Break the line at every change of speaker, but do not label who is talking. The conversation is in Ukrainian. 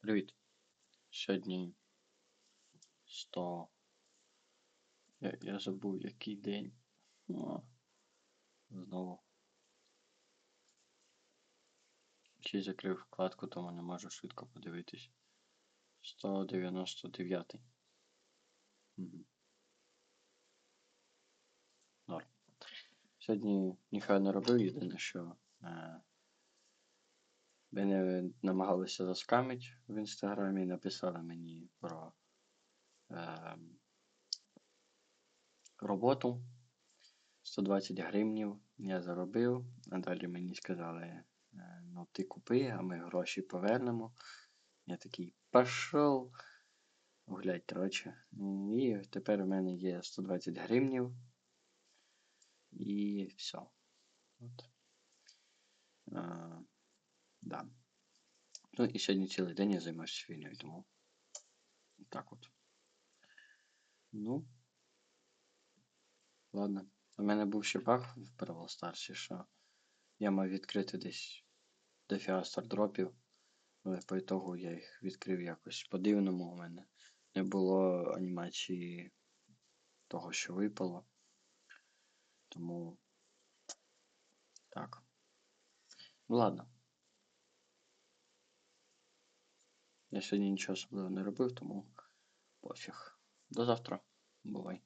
Привіт. Сьогодні 100. Я, я забув який день. О, знову. Ще закрив вкладку, тому не можу швидко подивитись. 199. Угу. Норм. Сьогодні ніхай не робив, єдине, що е, мене намагалися заскамити в інстаграмі, написали мені про е, роботу. 120 гривнів я заробив, а далі мені сказали, е, ну ти купи, а ми гроші повернемо. Я такий пішов гулять, коротше. І тепер у мене є 120 гривнів. І все. От. Да. Ну і сьогодні цілий день я займаюся війною, тому так от. Ну. Ладно. У мене був ще баг в Brawl Stars, що я мав відкрити десь дофіга стардропів, але по ітогу я їх відкрив якось по-дивному у мене. Не було анімації того, що випало. Тому. Так. Ну ладно. Я сьогодні нічого особливого не робив, тому пофіг. До завтра. Бувай.